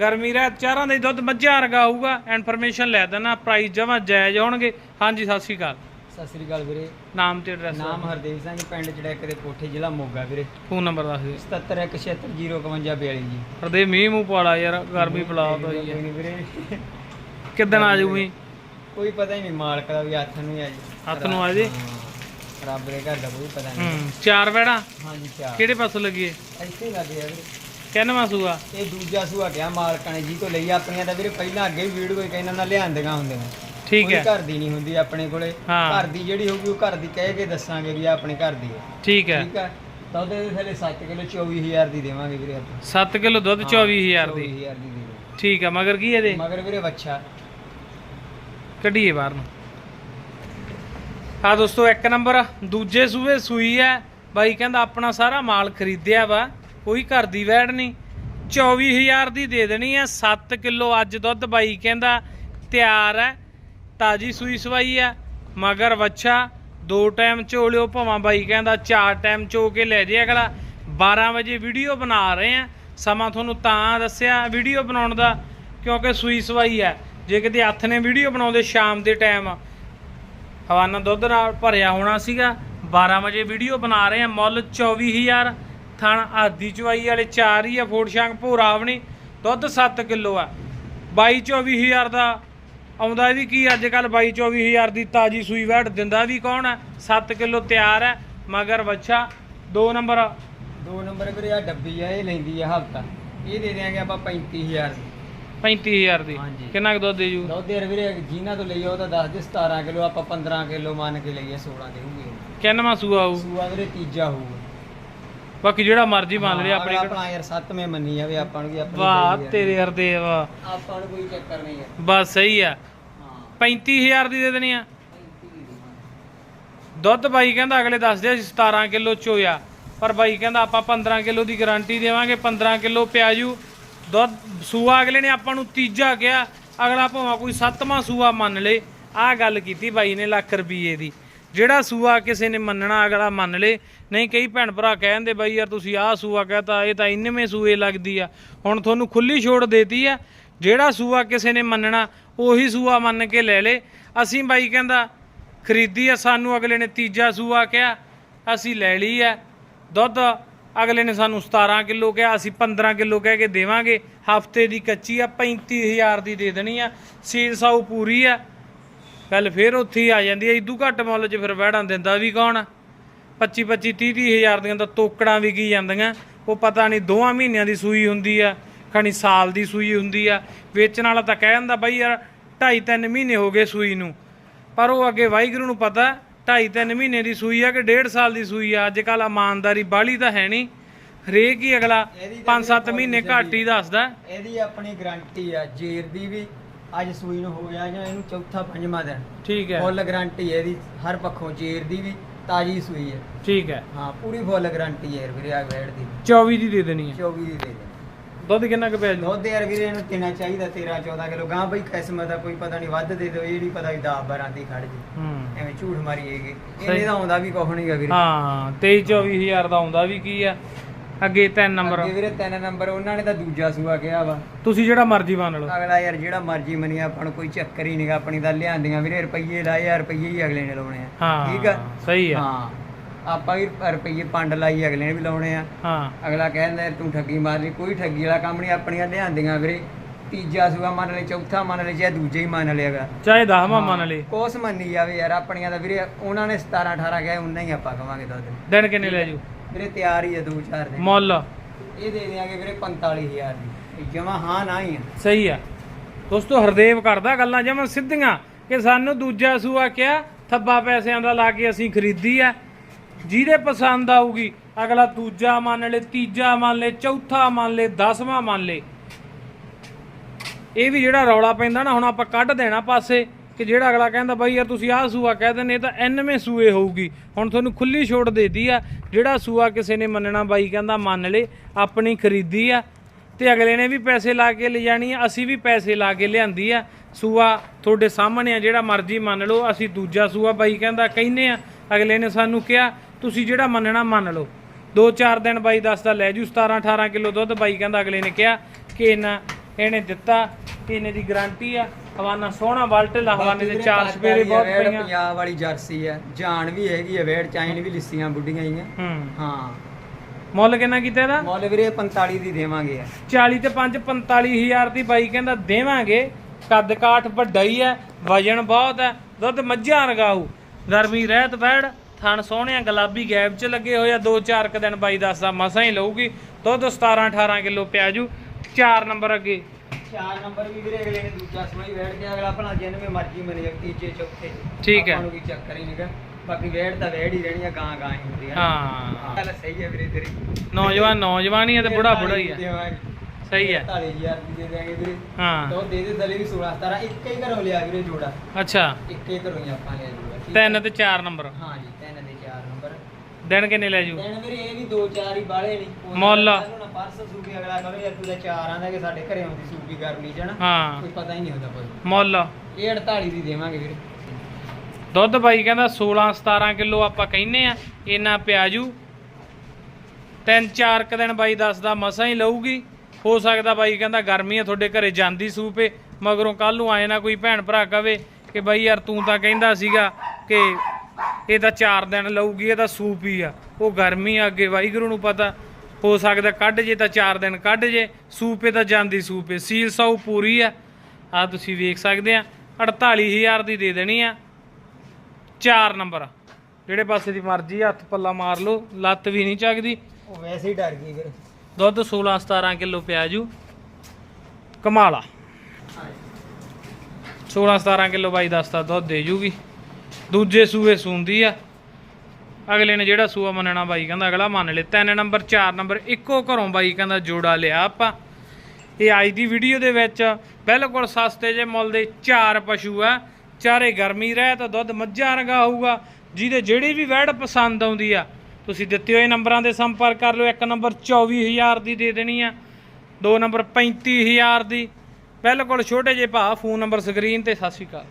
ਗਰਮੀ ਰਹਿ ਚਾਰਾਂ ਦੇ ਦੁੱਧ ਮੱਝਾਂ ਵਰਗਾ ਹੋਊਗਾ। ਇਨਫੋਰਮੇਸ਼ਨ ਲੈ ਦੇਣਾ ਪ੍ਰਾਈਸ ਜਮਾ ਜਾਇਜ਼ ਹੋਣਗੇ। ਹਾਂਜੀ ਸਤਿ ਸ਼੍ਰੀ ਅਕਾਲ। ਸਤਿ ਸ੍ਰੀ ਅਕਾਲ ਵੀਰੇ। ਨਾਮ ਤੇ ਐਡਰੈਸ ਨਾਮ ਹਰਦੇਵ ਸਿੰਘ ਪਿੰਡ ਚੜੈਕ ਦੇ ਕੋਠੇ ਜ਼ਿਲ੍ਹਾ ਮੋਗਾ ਵੀਰੇ। ਫੋਨ ਨੰਬਰ ਦੱਸ ਦਿਓ। 77167052 ਜੀ। ਹਰਦੇ ਮੀਂਹ ਮੂੰਹ ਪਾਲਾ ਯਾਰ ਗਰਮੀ ਬਲਾਤ ਹੋਈ ਹੈ। ਵੀਰੇ। ਕਿੱਦਣ ਆ ਜੂਗੀ ਕੋਈ ਪਤਾ ਹੀ ਨਹੀਂ ਮਾਲਕ ਦਾ ਵੀ ਹੱਥ ਨੂੰ ਹੀ ਆ ਜੀ। ਹੱਥ ਨੂੰ ਆ ਜੀ? ਹਾਂ, ਰੱਬ ਦੇ ਘਰ ਦਾ ਕੋਈ ਪਤਾ ਨਹੀਂ। ਹੂੰ ਚਾਰ ਬੈੜਾ ਹਾਂਜੀ ਚਾਰ। ਕਿਹੜੇ ਪਾਸੋਂ ਲੱਗੀ ਹੈ ਇੱਥੇ ਹੀ ਲੱਗੇ ਆ ਵੀਰੇ। ਕਿੰਨਵਾਂ ਸੂਆ? ਇਹ ਦੂਜਾ ਸੂਆ ਗਿਆ ਮਾਲਕਾਂ ਨੇ ਜੀ ਤੋਂ ਲਈ ਆਪਣੀਆਂ ਤਾਂ ਵੀਰੇ ਪਹਿਲਾਂ ਅੱਗੇ ਵੀ ਵੀਡੀਓ ਕੋਈ ਕਹਿੰਦਾ ਨਾ ਲਿਆਂਦੀਆਂ ਹੁੰਦੀਆਂ। ਠੀਕ ਕੋਈ ਹੈ। ਘਰ ਦੀ ਨਹੀਂ ਹੁੰਦੀ ਆਪਣੇ ਕੋਲੇ। ਹਾਂ। ਘਰ ਦੀ ਜਿਹੜੀ ਹੋਊਗੀ ਉਹ ਘਰ ਦੀ ਕਹਿ ਕੇ ਦੱਸਾਂਗੇ ਵੀ ਆਹ ਆਪਣੇ ਘਰ ਦੀ ਹੈ। ਠੀਕ ਹੈ। ਠੀਕ ਹੈ? ਤਾਂ ਉਹਦੇ ਥੱਲੇ 7 ਕਿਲੋ 24000 ਦੀ ਦੇਵਾਂਗੇ ਵੀਰੇ ਆਪਾਂ। 7 ਕਿਲੋ ਦੁੱਧ 24000 ਦੀ। 24000 ਦੀ ਦੇ ਠੀਕ ਹੈ ਮਗਰ ਕੀ ਇਹਦੇ? ਮਗਰ ਵੀਰੇ ਬੱਚਾ ਕੱਢੀਏ ਬਾਹਰ ਨੂੰ। ਆ ਦੋਸਤੋ ਇੱਕ ਨੰਬਰ ਦੂਜੇ ਸੂਏ ਸੂਈ ਹੈ। ਬਾਈ ਕਹਿੰਦਾ ਆਪਣਾ ਸਾਰਾ ਮਾਲ ਖਰੀਦਿਆ ਵਾ। ਕੋਈ ਘਰ ਦੀ ਵੈੜ ਨਹੀਂ। 24000 ਦੀ ਦੇ ਦੇਣੀ ਹੈ 7 ਕਿਲੋ ਅੱਜ ਦੁੱਧ ਬਾਈ ਕਹਿੰਦਾ, ਤਿਆਰ ਹੈ ਤਾਜੀ ਸੂਈ ਸਵਾਈ ਹੈ ਮਗਰ ਵੱਛਾ, ਦੋ ਟਾਈਮ ਝੋਲਿਓ ਭਵਾਂ ਬਾਈ ਕਹਿੰਦਾ, ਚਾਰ ਟਾਈਮ ਚੋ ਕੇ ਲੈ ਜੇ ਅਗਲਾ। 12 ਵਜੇ ਵੀਡੀਓ ਬਣਾ ਰਹੇ ਆ। ਸਮਾਂ ਤੁਹਾਨੂੰ ਤਾਂ ਦੱਸਿਆ ਵੀਡੀਓ ਬਣਾਉਣ ਦਾ, ਕਿਉਂਕਿ ਸੂਈ ਸਵਾਈ ਹੈ ਜੇ ਕਿਤੇ ਹੱਥ ਨੇ ਵੀਡੀਓ ਬਣਾਉਂਦੇ ਸ਼ਾਮ ਦੇ ਟਾਈਮ। ਹਵਾਨਾ ਦੁੱਧ ਨਾਲ ਭਰਿਆ ਹੋਣਾ ਸੀਗਾ। 12 ਵਜੇ ਵੀਡੀਓ ਬਣਾ ਰਹੇ ਆ, ਮੁੱਲ 24000 ਥਣ ਆਦੀ ਚਵਾਈ ਵਾਲੇ ਚਾਰ ਹੀ ਆ ਫੋੜ ਸ਼ਾਂਗ ਭੋਰਾ ਆਵਣੀ ਦੁੱਧ 7 ਕਿਲੋ ਆ। 22 24000 ਦਾ ਆਉਂਦਾ ਵੀ ਕੀ ਅੱਜ ਕੱਲ 22 24000 ਦੀ ਤਾਜੀ ਸੂਈ ਵੈਟ ਦਿੰਦਾ ਵੀ ਕੌਣ ਹੈ 7 ਕਿਲੋ ਤਿਆਰ ਹੈ ਮਗਰ ਬੱਚਾ 2 ਨੰਬਰ ਦੋ ਨੰਬਰ ਵੀਰੇ ਆ ਡੱਬੀ ਆ ਇਹ ਲੈਂਦੀ ਆ ਹਫਤਾ। ਇਹ ਦੇ ਦਿਆਂਗੇ ਆਪਾਂ 35000 ਦੀ। 35000 ਦੀ। ਹਾਂਜੀ। ਕਿੰਨਾ ਕੁ ਦੁੱਧ ਦੇ ਜੂ? ਦੁੱਧ ਯਾਰ ਵੀਰੇ ਜੀਨਾ ਤੋਂ ਲਈ ਉਹ ਤਾਂ ਦੱਸ ਦੇ 17 ਕਿਲੋ ਆਪਾਂ 15 ਕਿਲੋ ਮੰਨ ਕੇ ਲਈਏ 16 ਦੇਊਗੇ। ਕਿੰਨਵਾਂ ਸੂਆ ਆਊ ਸੂਆ ਵੀਰੇ ਤੀਜਾ ਹੋਊਗਾ। ਬਾਕੀ ਜਿਹੜਾ ਮਰਜ਼ੀ ਮੰਨ ਲਿਆ ਆਪਣੇ ਆਪਣਾ ਯਾਰ ਸੱਤਵੇਂ ਮੰਨੀ ਜਾਵੇ ਆਪਾਂ ਨੂੰ ਵੀ ਆਪਣੀ ਵਾਹ। ਤੇਰੇ ਹਰਦੇ ਵਾਹ। ਆਪਾਂ ਨੂੰ ਕੋਈ ਚੱਕਰ ਨਹੀਂ ਹੈ। ਬਸ ਸਹੀ ਆ। ਹਾਂ। 35000 ਦੀ ਦੇ ਦੇਣੀ ਆ। ਦੁੱਧ ਬਾਈ ਕਹਿੰਦਾ ਅਗਲੇ ਦੱਸਦੇ ਅਸੀਂ 17 ਕਿਲੋ ਚੋਇਆ। ਪਰ ਬਾਈ ਕਹਿੰਦਾ ਆਪਾਂ 15 ਕਿਲੋ ਦੀ ਗਾਰੰਟੀ ਦੇਵਾਂਗੇ 15 ਕਿਲੋ ਪਿਆਜੂ ਦੁੱਧ ਸੂਆ ਅਗਲੇ ਨੇ ਆਪਾਂ ਨੂੰ ਤੀਜਾ ਕਿਹਾ। ਅਗਲਾ ਭਾਵੇਂ ਕੋਈ ਸੱਤਵਾਂ ਸੂਆ ਮੰਨ ਲੇ ਆਹ ਗੱਲ ਕੀਤੀ ਬਾਈ ਨੇ ਲੱਖ ਰੁਪਏ ਦੀ। ਜਿਹੜਾ ਸੂਆ ਕਿਸੇ ਨੇ ਮੰਨਣਾ, ਅਗਲਾ ਮੰਨ ਲੇ। ਨਹੀਂ, ਕਈ ਭੈਣ ਭਰਾ ਕਹਿੰਦੇ ਬਾਈ ਯਾਰ ਤੁਸੀਂ ਆਹ ਸੂਆ ਕਹਤਾ, ਇਹ ਤਾਂ ਇੰਨਵੇਂ ਸੂਏ ਲੱਗਦੀ ਆ। ਹੁਣ ਤੁਹਾਨੂੰ ਖੁੱਲੀ ਛੋੜ ਦੇਤੀ ਆ। ਜਿਹੜਾ ਸੂਆ ਕਿਸੇ ਨੇ ਮੰਨਣਾ, ਉਹੀ ਸੂਆ ਮੰਨ ਕੇ ਲੈ ਲੇ। ਅਸੀਂ ਬਾਈ ਕਹਿੰਦਾ, ਖਰੀਦੀ ਆ, ਸਾਨੂੰ ਅਗਲੇ ਨੇ ਤੀਜਾ ਸੂਆ ਕਿਹਾ, ਅਸੀਂ ਲੈ ਲਈ ਆ। ਦੁੱਧ ਅਗਲੇ ਨੇ ਸਾਨੂੰ 17 ਕਿਲੋ ਕਿਹਾ, ਅਸੀਂ 15 ਕਿਲੋ ਕਹਿ ਕੇ ਦੇਵਾਂਗੇ। ਹਫ਼ਤੇ ਦੀ ਕੱਚੀ ਆ 35000 ਦੀ ਦੇ ਦੇਣੀ ਆ। ਸੀਲ ਸਾਊ ਪੂਰੀ ਆ। ਗੱਲ ਫੇਰ ਉੱਥੇ ਹੀ ਆ ਜਾਂਦੀ ਆ ਇਦੂ ਘੱਟ ਮੁੱਲ 'ਚ ਫਿਰ ਵਹਿੜਾਂ ਦਿੰਦਾ ਵੀ ਕੌਣ? ਆ 25 25 30 30 ਹਜ਼ਾਰ ਦੀਆਂ ਤਾਂ ਤੋਕੜਾਂ ਵਿਕੀ ਜਾਂਦੀਆਂ। ਉਹ ਪਤਾ ਨਹੀਂ ਦੋਵਾਂ ਮਹੀਨਿਆਂ ਦੀ ਸੂਈ ਹੁੰਦੀ ਆ ਖਣੀ ਸਾਲ ਦੀ ਸੂਈ ਹੁੰਦੀ ਆ। ਵੇਚਣ ਵਾਲਾ ਤਾਂ ਕਹਿ ਜਾਂਦਾ ਬਾਈ ਯਾਰ 2.5 3 ਮਹੀਨੇ ਹੋ ਗਏ ਸੂਈ ਨੂੰ। ਪਰ ਉਹ ਅੱਗੇ ਵਾਹਿਗੁਰੂ ਨੂੰ ਪਤਾ 2.5 3 ਮਹੀਨੇ ਦੀ ਸੂਈ ਆ ਕਿ 1.5 ਸਾਲ ਦੀ ਸੂਈ ਆ? ਅੱਜ ਕੱਲ ਇਮਾਨਦਾਰੀ ਬਾਲੀ ਤਾਂ ਹੈ ਨਹੀਂ। ਹਰੇਕ ਹੀ ਅਗਲਾ ਇਹਦੀ ਤਾਂ 5-7 ਮਹੀਨੇ ਘੱਟ ਹੀ ਦੱਸਦਾ। ਇਹਦੀ ਆਪਣੀ ਗਾਰੰਟੀ ਆ ਜੇਰ ਦੀ ਵੀ। ਅੱਜ ਸੂਈ ਨੂੰ ਹੋ ਗਿਆ ਜਾਂ ਇਹਨੂੰ ਚੌਥਾ ਪੰਜਵਾਂ ਦਿਨ। ਠੀਕ ਹੈ। ਫੁੱਲ ਗਾਰੰਟੀ ਹੈ ਇਹਦੀ ਹਰ ਪੱਖੋਂ ਜੇਰ ਦੀ ਵੀ ਤਾਜੀ ਸੂਈ ਹੈ। ਠੀਕ ਹੈ। ਹਾਂ ਪੂਰੀ ਫੁੱਲ ਗਾਰੰਟੀ ਹੈ ਵੀਰੇ ਆ ਵੇੜ ਦੀ। 24 ਦੀ ਦੇ ਦੇਣੀ ਆ 24 ਦੀ ਦੇ ਦੇ ਦੁੱਧ ਕਿੰਨਾ ਕੁ ਜੀ? ਦੁੱਧ ਯਾਰ ਵੀਰੇ ਇਹਨੂੰ ਕਿੰਨਾ ਚਾਹੀਦਾ? 13 14 ਕਿਲੋ। ਗਾਂ ਬਈ ਕਿਸਮਤ ਦਾ ਕੋਈ ਪਤਾ ਨਹੀਂ ਵੱਧ ਦੇ ਦਿਓ ਇਹ ਨਹੀਂ ਪਤਾ ਵੀ 10 12 ਦੀ ਖੜ ਜੇ। ਹੂੰ। ਐਵੇਂ ਝੂਠ ਮਾਰੀਏਗੇ ਇਹਨੇ ਤਾਂ ਆਉਂਦਾ ਵੀ ਕੁਛ ਨਹੀਂਗਾ ਵੀਰੇ। ਹਾਂ 23 24000 ਦਾ ਆਉਂਦਾ ਵੀ ਕੀ ਆ? ਅੱਗੇ ਤਿੰਨ ਨੰਬਰ ਅੱਗੇ ਵੀਰੇ ਤਿੰਨ ਨੰਬਰ ਉਹਨਾਂ ਨੇ ਤਾਂ ਦੂਜਾ ਸੂਆ ਕਿਹਾ ਵਾ। ਤੁਸੀਂ ਜਿਹੜਾ ਮਰਜ਼ੀ ਮੰਨ ਲਓ। ਅਗਲਾ ਯਾਰ ਜਿਹੜਾ ਮਰਜ਼ੀ ਮਨੀ ਆਪਾਂ ਨੂੰ ਕੋਈ ਚੱਕਰ ਹੀ ਨਹੀਂਗਾ ਆਪਣੀ ਤਾਂ ਲਿਆਂਦੀਆਂ ਵੀਰੇ ਰੁਪਈਏ ਲਾਏ ਯਾਰ ਰੁਪਈਏ ਹੀ ਅਗਲੇ ਨੇ ਲਾਉਣੇ ਆ। ਹਾਂ ਠੀਕ ਆ? ਸਹੀ ਆ। ਹਾਂ ਆਪਾਂ ਵੀ ਰੁਪਈਏ ਪੰਡ ਲਾਈ ਅਗਲੇ ਨੇ ਵੀ ਲਾਉਣੇ ਆ। ਹਾਂ। ਅਗਲਾ ਕਹਿੰਦਾ ਤੂੰ ਠੱਗੀ ਮਾਰ ਲਈ ਕੋਈ ਠੱਗੀ ਵਾਲਾ ਕੰਮ ਨਹੀਂ ਆਪਣੀਆਂ ਲਿਆਂਦੀਆਂ ਵੀਰੇ। ਤੀਜਾ ਸੂਆ ਮੰਨ ਲੈ ਚੌਥਾ ਮੰਨ ਲੈ ਜਾਂ ਦੂਜਾ ਹੀ ਮੰਨ ਲਿਆਗਾ ਚਾਹੇ 10ਵਾਂ ਮੰਨ ਲਈ ਕੋਸ ਮੰਨੀ ਜਾਵੇ ਯਾਰ ਆਪਣੀਆਂ ਤਾਂ ਵੀਰੇ ਉਹਨਾਂ ਨੇ 17 18 ਕਹੇ ਉਨਾ ਹੀ ਆਪਾਂ ਕਵਾਂਗੇ ਦੁੱਧ ਦਿਨ। ਕਿੰਨੇ ਲੈ ਜੂ ਵੀਰੇ ਤਿਆਰ ਹੀ ਆ ਦੋ ਚਾਰ ਦਿਨ। ਮੁੱਲ। ਇਹ ਦੇ ਦਿਆਂਗੇ ਵੀਰੇ 45000 ਦੀ। ਜਮਾ ਹਾਂ ਨਾ ਹੀ ਆ। ਸਹੀ ਆ। ਦੋਸਤੋ ਹਰਦੇਵ ਕਰਦਾ ਗੱਲਾਂ ਜਮਾਂ ਸਿੱਧੀਆਂ ਕਿ ਸਾਨੂੰ ਦੂਜਾ ਸੂਆ ਕਿਹਾ ਥੱਬਾ ਪੈਸਿਆਂ ਦਾ ਲਾ ਕੇ ਅਸੀਂ ਖਰੀਦੀ ਆ। ਜਿਹਦੇ ਪਸੰਦ ਆਊਗੀ ਅਗਲਾ ਦੂਜਾ ਮੰਨ ਲੈ ਤੀਜਾ ਮੰਨ ਲੈ ਚੌਥਾ ਮੰਨ ਲੈ ਦਸਵਾਂ ਮੰਨ ਲੈ। ਇਹ ਵੀ ਜਿਹੜਾ ਰੌਲਾ ਪੈਂਦਾ ਨਾ ਹੁਣ ਆਪਾਂ ਕੱਢ ਦੇਣਾ ਪਾਸੇ। ਕਿ ਜਿਹੜਾ ਅਗਲਾ ਕਹਿੰਦਾ ਬਾਈ ਯਾਰ ਤੁਸੀਂ ਆਹ ਸੂਆ ਕਹਿ ਦਿੰਦੇ ਤਾਂ ਐਨਵੇਂ ਸੂਏ ਹੋਊਗੀ। ਹੁਣ ਤੁਹਾਨੂੰ ਖੁੱਲੀ ਛੋਟ ਦੇਤੀ ਆ, ਜਿਹੜਾ ਸੂਆ ਕਿਸੇ ਨੇ ਮੰਨਣਾ, ਬਾਈ ਕਹਿੰਦਾ ਮੰਨ ਲੇ, ਆਪਣੀ ਖਰੀਦੀ ਆ, ਤੇ ਅਗਲੇ ਨੇ ਵੀ ਪੈਸੇ ਲਾ ਕੇ ਲੈ ਜਾਣੀ ਆ, ਅਸੀਂ ਵੀ ਪੈਸੇ ਲਾ ਕੇ ਲਿਆਂਦੀ ਆ। ਸੂਆ ਤੁਹਾਡੇ ਸਾਹਮਣੇ ਆ, ਜਿਹੜਾ ਮਰਜ਼ੀ ਮੰਨ ਲਓ, ਅਸੀਂ ਦੂਜਾ ਸੂਆ ਬਾਈ ਕਹਿੰਦਾ ਕਹਿੰਨੇ ਆ, ਅਗਲੇ ਨੇ ਸਾਨੂੰ ਕਿਹਾ, ਤੁਸੀਂ ਜਿਹੜਾ ਮੰਨਣਾ ਮੰਨ ਲਓ। ਦੋ ਚਾਰ ਦਿਨ ਬਾਈ ਦੱਸਦਾ ਲੈ ਜੂ 17 18 ਕਿਲੋ ਦੁੱਧ ਬਾਈ ਕਹਿੰਦਾ, ਅਗਲੇ ਨੇ ਕਿਹਾ ਕਿ ਇਹਨਾਂ, ਇਹਨੇ ਦਿੱਤਾ ਕਿ ਇਹਨੇ ਦੀ ਗਾਰੰਟੀ ਆ ਹਵਾਨਾ ਸੋਹਣਾ ਵਲਟ ਲਾ ਹਵਾਨੇ ਦੇ ਚਾਰ ਸਪੇਰੇ ਬਹੁਤ ਪਈਆਂ। ਪੰਜਾਬ ਵਾਲੀ ਜਰਸੀ ਆ ਜਾਨ ਵੀ ਹੈਗੀ ਆ ਵੇੜ ਚਾਈਨ ਵੀ ਲਿੱਸੀਆਂ ਬੁੱਢੀਆਂ ਹੀ ਆ ਹੂੰ। ਹਾਂ। ਮੁੱਲ ਕਿੰਨਾ ਕੀਤਾ ਇਹਦਾ? ਮੁੱਲ ਵੀਰੇ 45 ਦੀ ਦੇਵਾਂਗੇ ਆ 40 ਤੇ 5 45000 ਦੀ ਬਾਈ ਕਹਿੰਦਾ ਦੇਵਾਂਗੇ। ਕੱਦ ਕਾਠ ਵੱਡਾ ਹੀ ਹੈ ਵਜਨ ਬਹੁਤ ਹੈ ਦੁੱਧ ਮੱਝਾਂ ਰਗਾਊ ਗਰਮੀ ਰਹਿਤ ਬੈੜ ਥਣ ਸੋਹਣਿਆ ਗੁਲਾਬੀ ਗੈਪ ਚ ਲੱਗੇ ਹੋਏ ਆ। ਦੋ ਚਾਰ ਕ ਦਿਨ ਬਾਈ ਦੱਸਦਾ ਮਸਾਂ ਹੀ ਲਊਗੀ। ਦੁੱਧ 17 18 ਕਿਲੋ ਪਿਆਜੂ। 4 ਨੰਬਰ ਅੱਗੇ ਚਾਰ ਨੰਬਰ ਵੀ ਵੀਰੇ ਅਗਲੇ ਨੇ ਦੂਜਾ ਸਮਾਈ ਵੇੜ ਕੇ ਅਗਲਾ ਭਲਾ ਜਿੰਨਵੇਂ ਮਰਜ਼ੀ ਮਨੇ ਤੀਜੇ ਚੌਥੇ। ਠੀਕ ਹੈ। ਆਪਾਂ ਨੂੰ ਕੋਈ ਚੱਕਰ ਹੀ ਨਹੀਂਗਾ ਬਾਕੀ ਵੇੜ ਤਾਂ ਵੇੜ ਹੀ ਰਹਿਣੀ ਆ ਗਾਂ ਗਾਂ ਹੀ ਹੁੰਦੀ ਆ ਹਾਂ। ਗੱਲ ਸਹੀ ਹੈ ਵੀਰੇ ਤੇਰੀ। ਨੌਜਵਾਨ ਨੌਜਵਾਨ ਹੀ ਆ ਤੇ ਬੁੜਾ ਬੁੜਾ ਹੀ ਆ। ਦੇਵਾਂਗੇ। ਸਹੀ ਹੈ। 40000 ਦੀ ਦੇ ਦੇਵਾਂਗੇ ਵੀਰੇ। ਹਾਂ। ਦੋ ਦੇ ਦੇ ਥਲੇ ਵੀ 16 17 ਇੱਕ ਹੀ ਘਰੋਂ ਲਿਆ ਵੀਰੇ ਜੋੜਾ। ਅੱਛਾ। ਇੱਕ ਹੀ ਘਰੋਂ ਹੀ ਆਪਾਂ ਲਿਆ ਜੋੜਾ ਤਿੰਨ ਤੇ 4 ਨੰਬਰ। ਹਾਂ ਜੀ ਤਿੰਨ ਦੇ ਚਾਰ ਨੰਬਰ ਦਿਨ ਕਿੰਨੇ ਲੈ ਜੂ? ਦਿਨ ਵੀਰੇ ਇਹ ਵੀ ਦੋ ਚਾਰ ਹੀ ਬਾਲੇ ਨਹੀਂ ਮੁੱਲ। ਪਰਸ ਸੂਪੀ ਅਗਲਾ ਕਹੇ ਯਾਰ ਤੂੰ ਤਾਂ ਚਾਰ ਆਂਦਾ ਕਿ ਸਾਡੇ ਘਰੇ ਆਉਂਦੀ ਸੂਪੀ ਗਰਮੀ ਚ ਨਾ ਹਾਂ। ਕੋਈ ਪਤਾ ਹੀ ਨਹੀਂ ਹੁੰਦਾ ਕੋਈ। ਮੁੱਲ। ਇਹ 48 ਦੀ ਦੇਵਾਂਗੇ ਵੀਰੇ। ਦੁੱਧ ਬਾਈ ਕਹਿੰਦਾ 16 17 ਕਿਲੋ ਆਪਾਂ ਕਹਿੰਨੇ ਆ ਇੰਨਾ ਪਿਆਜੂ ਤਿੰਨ ਚਾਰ ਕ ਦਿਨ ਬਾਈ ਦੱਸਦਾ ਮਸਾਂ ਹੀ ਲਊਗੀ। ਹੋ ਸਕਦਾ ਬਾਈ ਕਹਿੰਦਾ ਗਰਮੀ ਆ ਤੁਹਾਡੇ ਘਰੇ ਜਾਂਦੀ ਸੂਪੇ ਮਗਰੋਂ ਕੱਲ ਨੂੰ ਆਏ ਨਾ ਕੋਈ ਭੈਣ ਭਰਾ ਕਵੇ ਕਿ ਬਾਈ ਯਾਰ ਤੂੰ ਤਾਂ ਕਹਿੰਦਾ ਸੀਗਾ ਕਿ ਇਹ ਤਾਂ ਚਾਰ ਦਿਨ ਲਊਗੀ ਇਹ ਤਾਂ ਸੂਪ ਹੀ ਆ। ਉਹ ਗਰਮੀ ਆ ਅੱਗੇ ਵਾਹਿਗੁਰੂ ਨੂੰ ਪਤਾ। ਹੋ ਸਕਦਾ ਕੱਢ ਜੇ ਤਾਂ ਚਾਰ ਦਿਨ ਕੱਢ ਜੇ। ਸੂਪੇ ਤਾਂ ਜਾਂਦੀ ਸੂਪੇ ਸੀਲ ਸੌ ਪੂਰੀ ਆ। ਆ ਤੁਸੀਂ ਵੇਖ ਸਕਦੇ ਆ। 48000 ਦੀ ਦੇ ਦੇਣੀ ਆ। ਚਾਰ ਨੰਬਰ ਜਿਹੜੇ ਪਾਸੇ ਦੀ ਮਰਜ਼ੀ ਹੱਥ ਪੱਲਾ ਮਾਰ ਲਓ ਲੱਤ ਵੀ ਨਹੀਂ ਚੱਕਦੀ। ਉਹ ਵੈਸੇ ਹੀ ਡਰ ਗਈ ਵੀਰੇ ਦੁੱਧ 16 17 ਕਿਲੋ ਪਿਆਜੂ। ਕਮਾਲਾ 16 17 ਕਿਲੋ ਬਾਈ ਦੱਸਦਾ ਦੁੱਧ ਦੇ ਜੂਗੀ। ਦੂਜੇ ਸੂਏ ਸੂੰਦੀ ਆ। ਅਗਲੇ ਨੇ ਜਿਹੜਾ ਸੂਆ ਮੰਨਣਾ ਬਾਈ ਕਹਿੰਦਾ, ਅਗਲਾ ਮੰਨ ਲੇ। ਤਿੰਨ ਨੰਬਰ, ਚਾਰ ਨੰਬਰ, ਇੱਕੋ ਘਰੋਂ ਬਾਈ ਕਹਿੰਦਾ ਜੋੜਾ ਲਿਆ ਆਪਾਂ। ਇਹ ਅੱਜ ਦੀ ਵੀਡੀਓ ਦੇ ਵਿੱਚ ਬਿਲਕੁਲ ਸਸਤੇ ਜੇ ਮੁੱਲ ਦੇ ਚਾਰ ਪਸ਼ੂ ਆ। ਚਾਰੇ ਗਰਮੀ ਰਹਿ ਤਾਂ ਦੁੱਧ ਮੱਝਾਂ ਰਗਾ ਹੋਊਗਾ। ਜਿਹਦੇ ਜਿਹੜੀ ਵੀ ਵੈੜ ਪਸੰਦ ਆਉਂਦੀ ਆ, ਤੁਸੀਂ ਦਿੱਤੇ ਹੋਏ ਨੰਬਰਾਂ ਦੇ ਸੰਪਰਕ ਕਰ ਲਿਓ। ਇੱਕ ਨੰਬਰ 24000 ਦੀ ਦੇ ਦੇਣੀ ਆ, ਦੋ ਨੰਬਰ 35000 ਦੀ। ਬਿਲਕੁਲ ਛੋਟੇ ਜਿਹੇ ਭਾ ਫੋਨ ਨੰਬਰ ਸਕਰੀਨ ਤੇ, ਸਤਿ ਸ਼੍ਰੀ ਅਕਾਲ।